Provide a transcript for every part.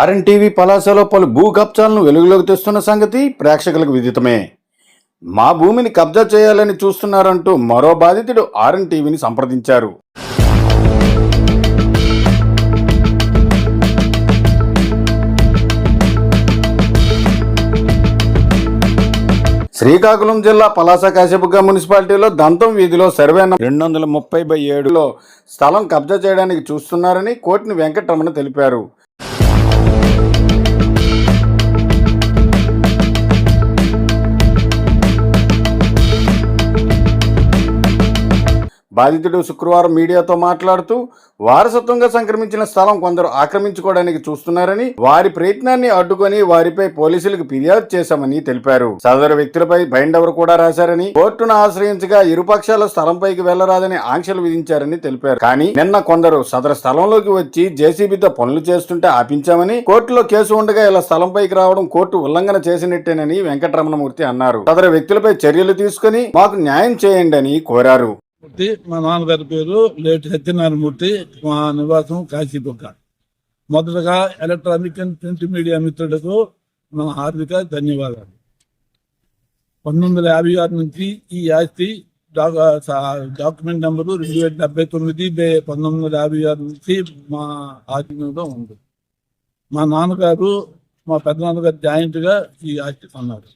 RN TV పలాసలో పలు భూ కబ్జాలను వెలుగులోకి తెస్తున్న సంగతి ప్రేక్షకులకు విదితమే. మా భూమిని కబ్జా చేయాలని చూస్తున్నారంటూ మరో బాధితుడు ఆర్ఎన్ టీవీని సంప్రదించారు. శ్రీకాకుళం జిల్లా పలాస కాశీబుగ్గ మున్సిపాలిటీలో దంతం వీధిలో సర్వే రెండు వందల ముప్పై బై ఏడులో స్థలం కబ్జా చేయడానికి చూస్తున్నారని కోటిని వెంకటరమణ తెలిపారు. బాధితుడు శుక్రవారం మీడియాతో మాట్లాడుతూ వారసత్వంగా సంక్రమించిన స్థలం కొందరు ఆక్రమించుకోవడానికి చూస్తున్నారని వారి ప్రయత్నాన్ని అడ్డుకొని వారిపై పోలీసులకు ఫిర్యాదు చేశామని తెలిపారు. సదరు వ్యక్తులపై బైండవర్ కూడా రాశారని కోర్టును ఆశ్రయించగా ఇరుపక్షాల స్థలంపైకి వెళ్ళరాదని ఆంక్షలు విధించారని తెలిపారు. కానీ నిన్న కొందరు సదరు స్థలంలోకి వచ్చి జేసీబీతో పనులు చేస్తుంటే ఆపించామని కోర్టులో కేసు ఉండగా ఇలా స్థలంపైకి రావడం కోర్టు ఉల్లంఘన చేసినట్టేనని వెంకటరమణమూర్తి అన్నారు. సదరు వ్యక్తులపై చర్యలు తీసుకుని మాకు న్యాయం చేయండి అని కోరారు. మూర్తి మా నాన్నగారి పేరు లేట్ సత్యనారాయణమూర్తి మా నివాసం కాశీబుగ్గ. మొదటగా ఎలక్ట్రానిక్ అండ్ ప్రింట్ మీడియా మిత్రులకు నా హార్దిక ధన్యవాదాలు. పంతొమ్మిది వందల యాభై ఆరు నుంచి ఈ ఆస్తి డాక్యుమెంట్ నెంబరు రెండు వేల డెబ్బై తొమ్మిది బే పంతొమ్మిది వందల యాభై ఆరు నుంచి మా ఆధీనంలో ఉంది. మా నాన్నగారు మా పెద్దనాన్నగారు జాయింట్గా ఈ ఆస్తి కొన్నారు.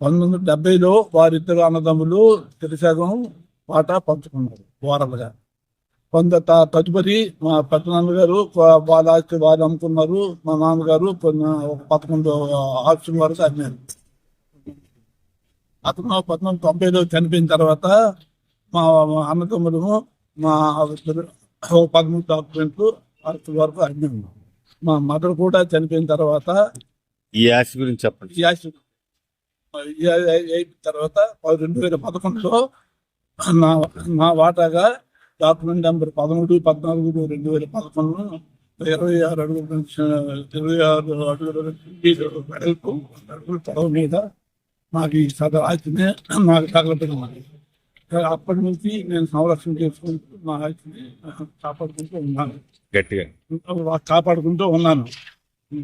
పంతొమ్మిది వందల డెబ్బైలో వారిద్దరు అన్నదమ్ములు తిరసగం పాట పంచుకున్నారు ఓరల్గా కొంత తదుపరి మా పెద్దనాన్నగారు కొ- వాళ్ళ ఆస్తి వాళ్ళు అమ్ముకున్నారు. మా నాన్నగారు పదకొండు ఆప్షన్ వరకు అమ్మారు. అతను పంతొమ్మిది తొంభైలో చనిపోయిన తర్వాత మా అన్నదమ్ములను మా పదమూడు డాక్యుమెంట్లు ఆస్తి వరకు అమ్మాము మా మదర్ కూడా చనిపోయిన తర్వాత ఈ ఆస్తి గురించి చెప్పండి. ఈ ఆస్తి తర్వాత రెండు వేల పదకొండులో నా నా వాటాగా డాక్యుమెంట్ నెంబర్ పదమూడు పద్నాలుగు రెండు వేల పదకొండు ఇరవై ఆరు అడుగుల నుంచి ఇరవై ఆరు అడుగుల వెడల్పు అడుగుల పొడవు మీద నాకు ఈ సద ఆస్తిని నాకు తగలబడింది అప్పటి నుంచి నేను సంరక్షణ చేసుకుంటూ నా ఆస్తిని కాపాడుకుంటూ ఉన్నాను. గట్టిగా. కాపాడుకుంటూ ఉన్నాను.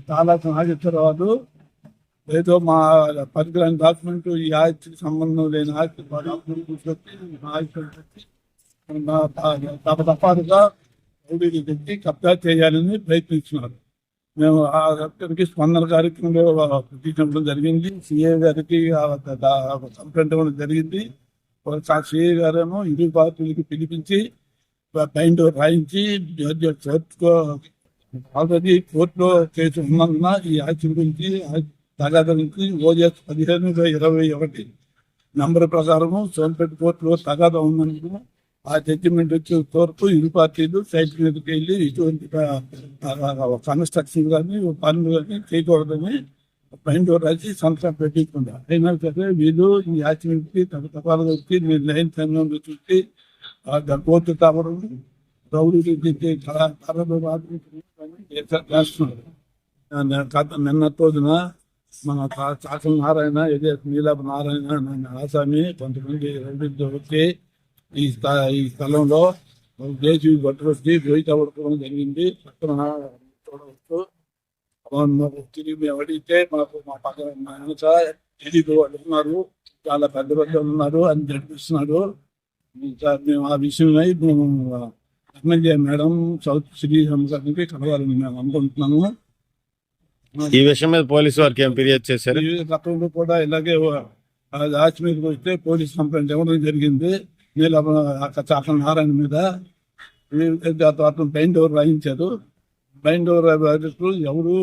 చాలా నాగేశ్వరరావు ఏదో మా పరికరాని డాక్యుమెంట్ ఈ ఆస్తికి సంబంధం లేని ఆస్తి మా డాక్యుమెంట్ తీసుకొచ్చి మా ఆస్తి తెచ్చి తప్ప తప్పదుగా రౌడీలు పెట్టి కబ్జా చేయాలని ప్రయత్నిస్తున్నారు. మేము ఆ రక్తానికి స్పందన కార్యక్రమంలో తీసుకోవడం జరిగింది. సిఏ గారికి కంప్లైంట్ ఇవ్వడం జరిగింది. సిఏ గారేమో ఇరు పార్టీలకి పిలిపించి బైండ్ రాయించి ఆల్రెడీ కోర్టులో కేసు ఉన్నందున ఈ ఆస్తి గురించి తగాద నుంచి ఓజెస్ పదిహేను ఇరవై ఒకటి. నంబర్ ప్రకారము సోన్పేట కోర్టులో తగాదా ఉన్నందుకు ఆ జడ్జిమెంట్ వచ్చిన తోర్పు ఇరు పార్టీలు సైట్ మీదకి వెళ్ళి ఇటువంటి కన్స్ట్రక్షన్ కానీ పనులు కానీ చేయకూడదని బైండ్ రాసి సంతకం పెట్టించుకుంటా. అయినా సరే వీళ్ళు ఈ ఆచరణకి తప్పతపాలు వచ్చి మీరు లైన్ సమయంలో చూసి ఆ కోర్టు తవరు రౌడీ చేస్తున్నారు గత- నిన్న రోజున మన చాకల నారాయణ ఇదే నీలాభ నారాయణ నన్ను ఆసామి కొంతమంది రౌడీలతో వచ్చి ఈ ఈ స్థలంలో దేశీ బట్టలు ద్వైత పడుకోవడం జరిగింది. పక్కన చూడవచ్చు. మాకు తిరిగి మేము అడిగితే మాకు మా పక్కన మా వెనక తెలీదు వాళ్ళు ఉన్నారు. చాలా పెద్ద పెద్ద ఉన్నారు. అని జరిపిస్తున్నాడు. మేము ఆ విషయమై మేము ఎమ్మెల్యే మేడం సౌత్ శ్రీ గారికి కలవాలని మేము అనుకుంటున్నాము. ఈ విషయం మీద పోలీసు వారికి ఏం ఫిర్యాదు చేశారు? గతంలో కూడా ఇలాగే ఆచి మీదకి వస్తే పోలీస్ కంప్లైంట్ ఇవ్వడం జరిగింది. నీళ్ళ చాకల నారాయణ మీద ఈ- అతను బైండ్ ఓవర్ రాయించారు. బైండ్ ఓవర్ రాయించారు ఎవరు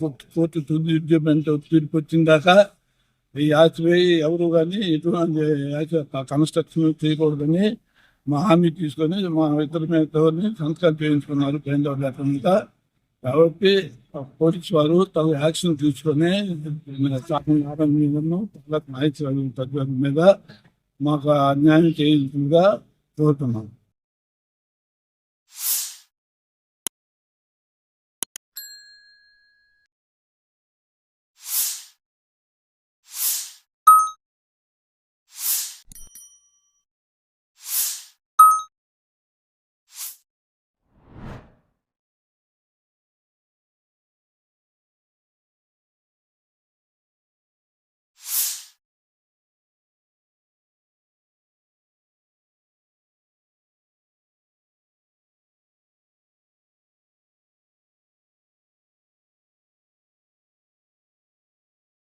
కోర్టు తుది జడ్జిమెంట్ తీర్పు వచ్చిందాక ఈ ఆచిపై ఎవరు కానీ ఎటువంటి కన్స్ట్రక్షన్ చేయకూడదని మా హామీ తీసుకొని మా ఇద్దరి మీద సంతకాలు చేయించుకున్నారు బైండ్ ఓవర్ లేకుండా కాబట్టి పోలీసు వారు తగు యాక్షన్ తీసుకొని చాకల నారాయణ మీదను నాయకుల మీద మాకు అన్యాయం చేయకుండా చూస్తున్నాం